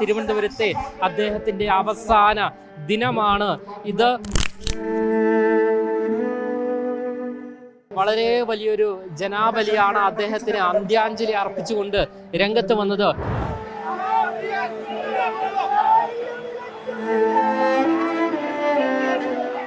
തിരുവനന്തപുരത്തെ അദ്ദേഹത്തിന്റെ അവസാന ദിനമാണ് ഇത്. വളരെ വലിയൊരു ജനാബലിയാണ് അദ്ദേഹത്തിന് അന്ത്യാഞ്ജലി അർപ്പിച്ചുകൊണ്ട് രംഗത്ത് വന്നത്.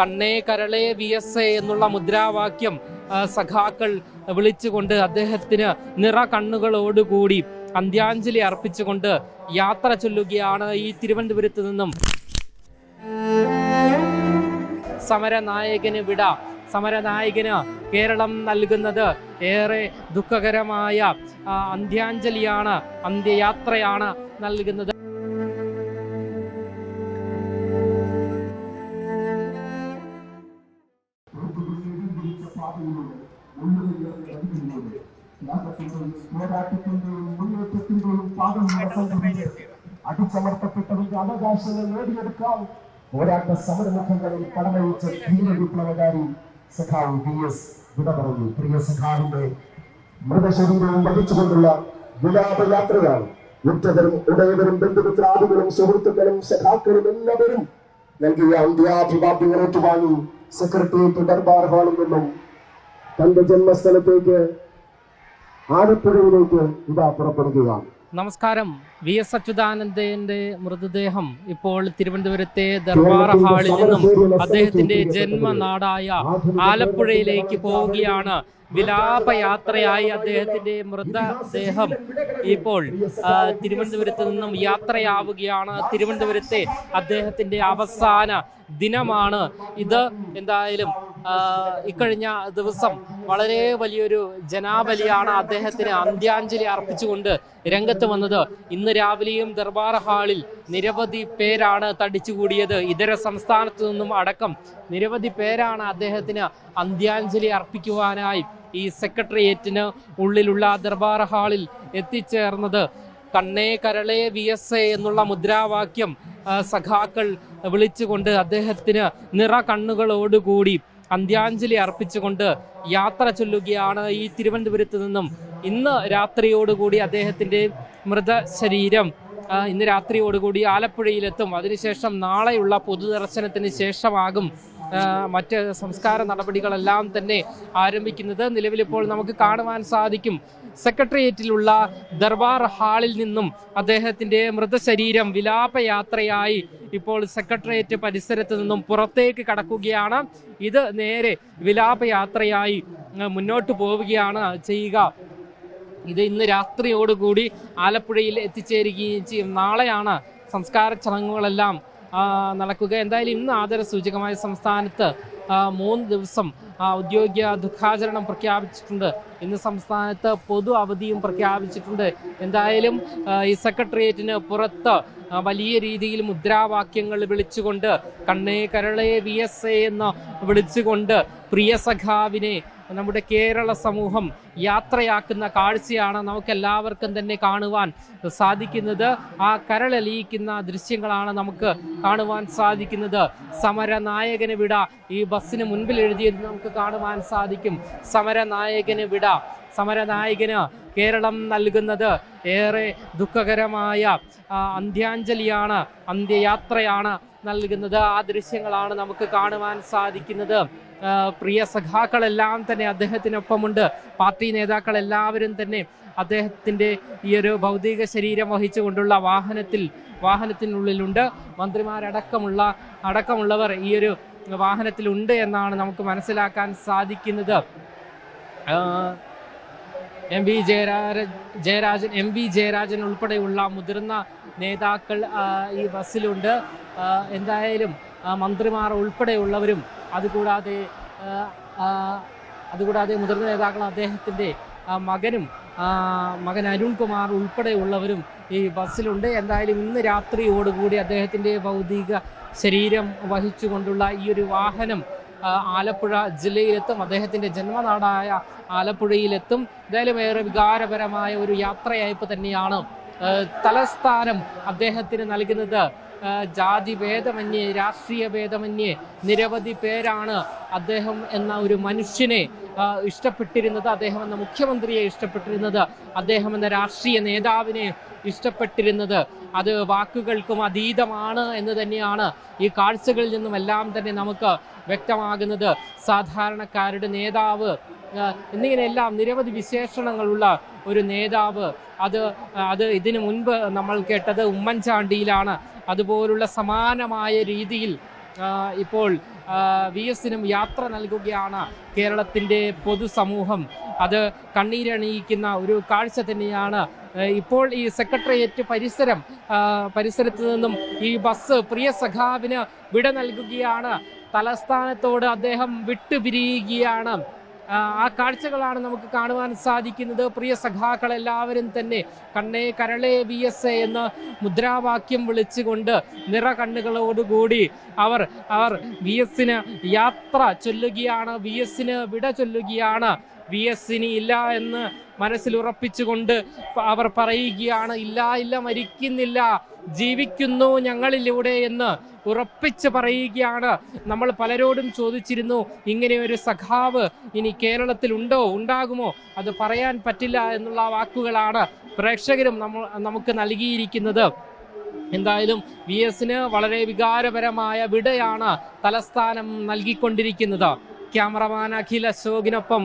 കണ്ണേ കരളേ വി എസ് എ എന്നുള്ള മുദ്രാവാക്യം സഖാക്കൾ വിളിച്ചുകൊണ്ട് അദ്ദേഹത്തിന് നിറ കണ്ണുകളോടുകൂടി അന്ത്യാഞ്ജലി അർപ്പിച്ചുകൊണ്ട് യാത്ര ചൊല്ലുകയാണ് ഈ തിരുവനന്തപുരത്ത് നിന്നും. സമരനായകന് വിട. സമരനായകന് കേരളം നൽകുന്നത് ഏറെ ദുഃഖകരമായ അന്ത്യാഞ്ജലിയാണ് അന്ത്യയാത്രയാണ് നൽകുന്നത്. പാദം അടിച്ചമർത്തപ്പെട്ടവരുടെ അവകാശങ്ങൾ നേടിയെടുക്കാൻ പോരാട്ട സമരമുഖങ്ങളിൽ കടമയച്ച ധീര സഖാവ് വി എസ് വിട പറഞ്ഞു പ്രിയ സഖാവിന്റെ മൃതശരീരവും വഹിച്ചുകൊണ്ടുള്ള വിലാപയാത്രയാണ് ഉറ്റതരും ഉടയവരും ബന്ധുമിത്രാദികളും സുഹൃത്തുക്കളും സഖാക്കളും എല്ലാവരും നൽകിയ അന്ത്യാഭിവാദ്യങ്ങൾ ഏറ്റുവാങ്ങി സെക്രട്ടേറിയറ്റ് ദർബാർ ഹാളിൽ നിന്നും തന്റെ ജന്മസ്ഥലത്തേക്ക് ആലപ്പുഴയിലേക്ക് ഇതാ പുറപ്പെടുകയാണ്. നമസ്കാരം. വി എസ് അച്യുതാനന്ദന്റെ മൃതദേഹം ഇപ്പോൾ തിരുവനന്തപുരത്തെ ദർബാർ ഹാളിൽ നിന്നും അദ്ദേഹത്തിന്റെ ജന്മനാടായ ആലപ്പുഴയിലേക്ക് പോവുകയാണ് വിലാപയാത്രയായി അദ്ദേഹത്തിന്റെ മൃതദേഹം ഇപ്പോൾ തിരുവനന്തപുരത്ത് നിന്നും യാത്രയാവുകയാണ്. തിരുവനന്തപുരത്തെ അദ്ദേഹത്തിന്റെ അവസാന ദിനമാണ്. ഇത് എന്തായാലും ഇക്കഴിഞ്ഞ ദിവസം വളരെ വലിയൊരു ജനാബലിയാണ് അദ്ദേഹത്തിന് അന്ത്യാഞ്ജലി അർപ്പിച്ചുകൊണ്ട് രംഗത്ത് വന്നത്. ഇന്ന് രാവിലെയും ദർബാർ ഹാളിൽ നിരവധി പേരാണ് തടിച്ചുകൂടിയത് ഇതര സംസ്ഥാനത്തു നിന്നും അടക്കം നിരവധി പേരാണ് അദ്ദേഹത്തിന് അന്ത്യാഞ്ജലി അർപ്പിക്കുവാനായി ഈ സെക്രട്ടേറിയറ്റിന് ഉള്ളിലുള്ള ദർബാർ ഹാളിൽ എത്തിച്ചേർന്നത്. കണ്ണേ കരളേ വി എസ് എ എന്നുള്ള മുദ്രാവാക്യം സഖാക്കൾ വിളിച്ചുകൊണ്ട് അദ്ദേഹത്തിന് നിറ കണ്ണുകളോടുകൂടി അന്ത്യാഞ്ജലി അർപ്പിച്ചുകൊണ്ട് യാത്ര ചൊല്ലുകയാണ് ഈ തിരുവനന്തപുരത്ത് നിന്നും. ഇന്ന് രാത്രിയോടുകൂടി അദ്ദേഹത്തിന്റെ മൃതശരീരം ഇന്ന് രാത്രിയോടുകൂടി ആലപ്പുഴയിലെത്തും. അതിനുശേഷം നാളെയുള്ള പൊതുദർശനത്തിന് ശേഷമാകും മറ്റ് സംസ്കാര നടപടികളെല്ലാം തന്നെ ആരംഭിക്കുന്നത് നിലവിലിപ്പോൾ നമുക്ക് കാണുവാൻ സാധിക്കും. സെക്രട്ടേറിയറ്റിലുള്ള ദർബാർ ഹാളിൽ നിന്നും അദ്ദേഹത്തിന്റെ മൃതശരീരം വിലാപയാത്രയായി ഇപ്പോൾ സെക്രട്ടേറിയറ്റ് പരിസരത്ത് നിന്നും പുറത്തേക്ക് കടക്കുകയാണ്. ഇത് നേരെ വിലാപയാത്രയായി മുന്നോട്ട് പോവുകയാണ് ചെയ്യുക. ഇത് ഇന്ന് രാത്രിയോടുകൂടി ആലപ്പുഴയിൽ എത്തിച്ചേരുകയും ചെയ്യും. നാളെയാണ് സംസ്കാര ചടങ്ങുകളെല്ലാം നടക്കുക. എന്തായാലും ഇന്ന് ആദര സൂചകമായ സംസ്ഥാനത്ത് മൂന്ന് ദിവസം ഔദ്യോഗിക ദുഃഖാചരണം പ്രഖ്യാപിച്ചിട്ടുണ്ട്. ഇന്ന് സംസ്ഥാനത്ത് പൊതു അവധിയും പ്രഖ്യാപിച്ചിട്ടുണ്ട്. എന്തായാലും ഈ സെക്രട്ടേറിയറ്റിന് പുറത്ത് വലിയ രീതിയിൽ മുദ്രാവാക്യങ്ങൾ വിളിച്ചുകൊണ്ട് കണ്ണേ കരളേ വി എസ് എ എന്ന് വിളിച്ചുകൊണ്ട് പ്രിയ സഖാവിനെ നമ്മുടെ കേരള സമൂഹം യാത്രയാക്കുന്ന കാഴ്ചയാണ് നമുക്ക് എല്ലാവർക്കും തന്നെ കാണുവാൻ സാധിക്കുന്നത്. ആ കരളലിയിക്കുന്ന ദൃശ്യങ്ങളാണ് നമുക്ക് കാണുവാൻ സാധിക്കുന്നത്. സമരനായകന് വിട ഈ ബസ്സിന് മുൻപിൽ എഴുതിയത് നമുക്ക് കാണുവാൻ സാധിക്കും. സമരനായകന് വിട സമരനായകന് കേരളം നൽകുന്നത് ഏറെ ദുഃഖകരമായ അന്ത്യാഞ്ജലിയാണ് അന്ത്യയാത്രയാണ് നൽകുന്നത്. ആ ദൃശ്യങ്ങളാണ് നമുക്ക് കാണുവാൻ സാധിക്കുന്നത്. പ്രിയ സഖാക്കളെല്ലാം തന്നെ അദ്ദേഹത്തിനൊപ്പമുണ്ട്. പാർട്ടി നേതാക്കൾ എല്ലാവരും തന്നെ അദ്ദേഹത്തിന്റെ ഈ ഒരു ഭൗതിക ശരീരം വഹിച്ചുകൊണ്ടുള്ള വാഹനത്തിൽ വാഹനത്തിനുള്ളിലുണ്ട്. മന്ത്രിമാരടക്കമുള്ള അടക്കമുള്ളവർ ഈ ഒരു വാഹനത്തിലുണ്ട് എന്നാണ് നമുക്ക് മനസ്സിലാക്കാൻ സാധിക്കുന്നത്. M V Jayarajan Jayarajan M V Jayarajan ഉൾപ്പെടെയുള്ള മുതിർന്ന നേതാക്കൾ ഈ ബസ്സിലുണ്ട്. എന്തായാലും മന്ത്രിമാർ ഉൾപ്പെടെയുള്ളവരും അതുകൂടാതെ അതുകൂടാതെ മുതിർന്ന നേതാക്കൾ അദ്ദേഹത്തിന്റെ മകനും മകൻ അരുൺകുമാർ ഉൾപ്പെടെയുള്ളവരും ഈ ബസ്സിലുണ്ട്. എന്തായാലും ഇന്ന് രാത്രിയോടുകൂടി അദ്ദേഹത്തിന്റെ ഭൗതിക ശരീരം വഹിച്ചുകൊണ്ടുള്ള ഈ ഒരു വാഹനം ആലപ്പുഴ ജില്ലയിലെത്തും. അദ്ദേഹത്തിന്റെ ജന്മനാടായ ആലപ്പുഴയിലെത്തും. എന്തായാലും ഏറെ വികാരപരമായ ഒരു യാത്രയയപ്പ് തന്നെയാണ് തലസ്ഥാനം അദ്ദേഹത്തിന് നൽകുന്നത്. ജാതി ഭേദമന്യേ രാഷ്ട്രീയ ഭേദമന്യേ നിരവധി പേരാണ് അദ്ദേഹം എന്ന ഒരു മനുഷ്യനെ ഇഷ്ടപ്പെട്ടിരുന്നത്. അദ്ദേഹം എന്ന മുഖ്യമന്ത്രിയെ ഇഷ്ടപ്പെട്ടിരുന്നത്. അദ്ദേഹം എന്ന രാഷ്ട്രീയ നേതാവിനെ ഇഷ്ടപ്പെട്ടിരുന്നത്. അത് വാക്കുകൾക്കും അതീതമാണ് എന്ന് തന്നെയാണ് ഈ കാഴ്ചകളിൽ നിന്നും എല്ലാം തന്നെ നമുക്ക് വ്യക്തമാകുന്നത്. സാധാരണക്കാരുടെ നേതാവ് എന്നിങ്ങനെയെല്ലാം നിരവധി വിശേഷണങ്ങളുള്ള ഒരു നേതാവ്. അത് അത് ഇതിനു മുൻപ് നമ്മൾ കേട്ടത് ഉമ്മൻചാണ്ടിയിലാണ്. അതുപോലുള്ള സമാനമായ രീതിയിൽ ഇപ്പോൾ വി എസിനും യാത്ര നൽകുകയാണ് കേരളത്തിന്റെ പൊതുസമൂഹം. അത് കണ്ണീരണിയിക്കുന്ന ഒരു കാഴ്ച തന്നെയാണ്. ഇപ്പോൾ ഈ സെക്രട്ടേറിയറ്റ് പരിസരം പരിസരത്തു നിന്നും ഈ ബസ് പ്രിയ സഖാവിന് വിട നൽകുകയാണ്. തലസ്ഥാനത്തോട് അദ്ദേഹം വിട്ടുപിരിയുകയാണ്. ആ, കാഴ്ചകളാണ് നമുക്ക് കാണുവാൻ സാധിക്കുന്നത്. പ്രിയ സഖാക്കൾ എല്ലാവരും തന്നെ കണ്ണേ കരളേ വി എസ് എ എന്ന് മുദ്രാവാക്യം വിളിച്ചുകൊണ്ട് നിറ കണ്ണുകളോടുകൂടി അവർ അവർ വി എസിന് യാത്ര ചൊല്ലുകയാണ് വി എസിന് വിട ചൊല്ലുകയാണ്. വി എസ് ഇനി ഇല്ല എന്ന് മനസ്സിൽ ഉറപ്പിച്ചുകൊണ്ട് അവർ പറയുകയാണ് ഇല്ല ഇല്ല മരിക്കുന്നില്ല ജീവിക്കുന്നു ഞങ്ങളിലൂടെ എന്ന് ഉറപ്പിച്ച് പറയുകയാണ്. നമ്മൾ പലരോടും ചോദിച്ചിരുന്നു ഇങ്ങനെ ഒരു സഖാവ് ഇനി കേരളത്തിൽ ഉണ്ടോ? ഉണ്ടാകുമോ? അത് പറയാൻ പറ്റില്ല എന്നുള്ള വാക്കുകളാണ് പ്രേക്ഷകരും നമ്മൾ നമുക്ക് നൽകിയിരിക്കുന്നത്. എന്തായാലും വി എസിന് വളരെ വികാരപരമായ വിടയാണ് തലസ്ഥാനം നൽകിക്കൊണ്ടിരിക്കുന്നത്. ക്യാമറമാൻ അഖിൽ അശോകിനൊപ്പം